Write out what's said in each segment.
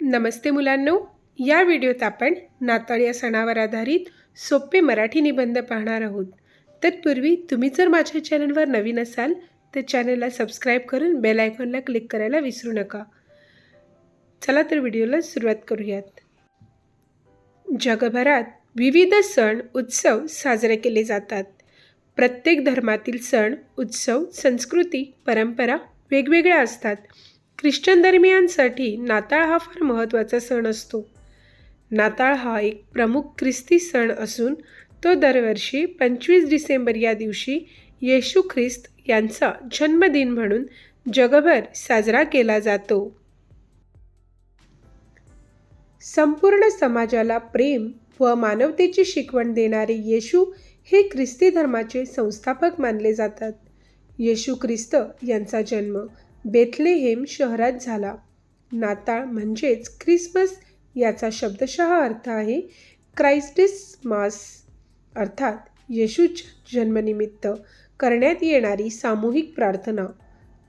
नमस्ते मुलांनो. या व्हिडिओत आपण नाताळ या सणावर आधारित सोपे मराठी निबंध पाहणार आहोत. तत्पूर्वी तुम्ही जर माझ्या चॅनलवर नवीन असाल तर चॅनलला सबस्क्राईब करून बेल आयकॉनला क्लिक करायला विसरू नका. चला तर व्हिडिओला सुरुवात करूयात. जगभरात विविध सण उत्सव साजरे केले जातात. प्रत्येक धर्मातील सण उत्सव संस्कृती परंपरा वेगवेगळ्या असतात. ख्रिश्चन धर्मियांसाठी नाताळ हा फार महत्त्वाचा सण असतो. नाताळ हा एक प्रमुख ख्रिस्ती सण असून तो दरवर्षी पंचवीस डिसेंबर या दिवशी येशू ख्रिस्त यांचा जन्मदिन म्हणून जगभर साजरा केला जातो. संपूर्ण समाजाला प्रेम व मानवतेची शिकवण देणारे येशू हे ख्रिस्ती धर्माचे संस्थापक मानले जातात. येशू ख्रिस्त यांचा जन्म बेथलेहेम शहरात झाला. नाताळ म्हणजेच ख्रिसमस याचा शब्दशः अर्थ आहे क्राइस्टिस मास. अर्थात येशूच्या जन्मनिमित्त करण्यात येणारी सामूहिक प्रार्थना.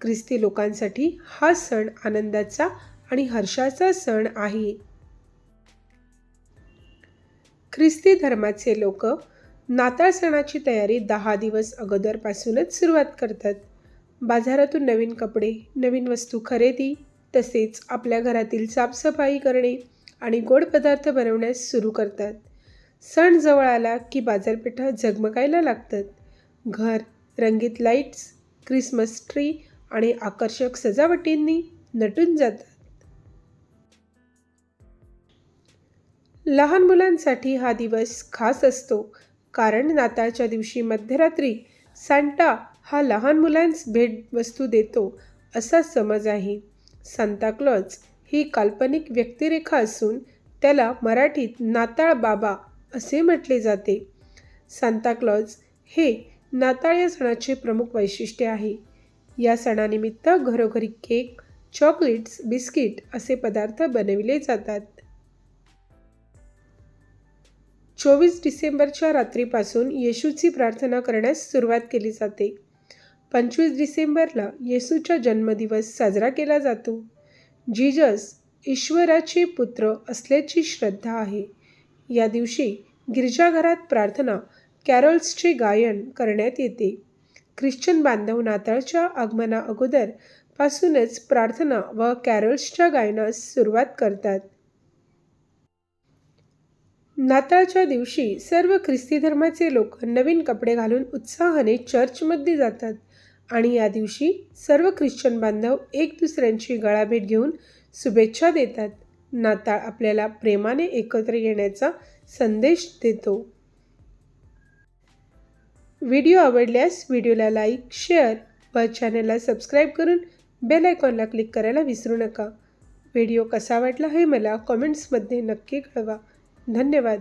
ख्रिस्ती लोकांसाठी हा सण आनंदाचा आणि हर्षाचा सण आहे. ख्रिस्ती धर्माचे लोक नाताळ सणाची तयारी दहा दिवस अगोदरपासूनच सुरुवात करतात. बाजारातून नवीन कपडे नवीन वस्तू खरेदी तसेच आपल्या घरातील साफसफाई करणे आणि गोड पदार्थ बनवण्यास सुरू करतात. सण जवळ आला की बाजारपेठा झगमगायला लागतात. घर रंगीत लाईट्स क्रिसमस ट्री आणि आकर्षक सजावटींनी नटून जातात. लहान मुलांसाठी हा दिवस खास असतो कारण नाताळच्या दिवशी मध्यरात्री सांटा हा लहान मुलांस भेटवस्तू देतो असा समज आहे. सांताक्लॉज ही काल्पनिक व्यक्तिरेखा असून त्याला मराठीत नाताळ बाबा असे म्हटले जाते. सांताक्लॉज हे नाताळ या सणाचे प्रमुख वैशिष्ट्य आहे. या सणानिमित्त घरोघरी केक चॉकलेट्स बिस्किट असे पदार्थ बनविले जातात. चोवीस डिसेंबरच्या रात्रीपासून येशूची प्रार्थना करण्यास सुरुवात केली जाते. पंचवीस डिसेंबरला येसूचा जन्मदिवस साजरा केला जातो. जीजस ईश्वराचे पुत्र असल्याची श्रद्धा आहे. या दिवशी गिरजाघरात प्रार्थना कॅरोल्सचे गायन करण्यात येते. ख्रिश्चन बांधव नाताळच्या आगमना अगोदर पासूनच प्रार्थना व कॅरोल्सच्या गायनास सुरुवात करतात. नाताळच्या दिवशी सर्व ख्रिस्ती धर्माचे लोक नवीन कपडे घालून उत्साहाने चर्चमध्ये जातात. आणि या दिवशी सर्व ख्रिश्चन बांधव एक दुसऱ्यांची गळाभेट घेऊन शुभेच्छा देतात. नाताळ आपल्याला प्रेमाने एकत्र येण्याचा संदेश देतो. व्हिडिओ आवडल्यास व्हिडिओला लाईक शेअर व चॅनलला सबस्क्राईब करून बेल आयकॉनला क्लिक करायला विसरू नका. व्हिडिओ कसा वाटला हे मला कॉमेंट्समध्ये नक्की कळवा. धन्यवाद.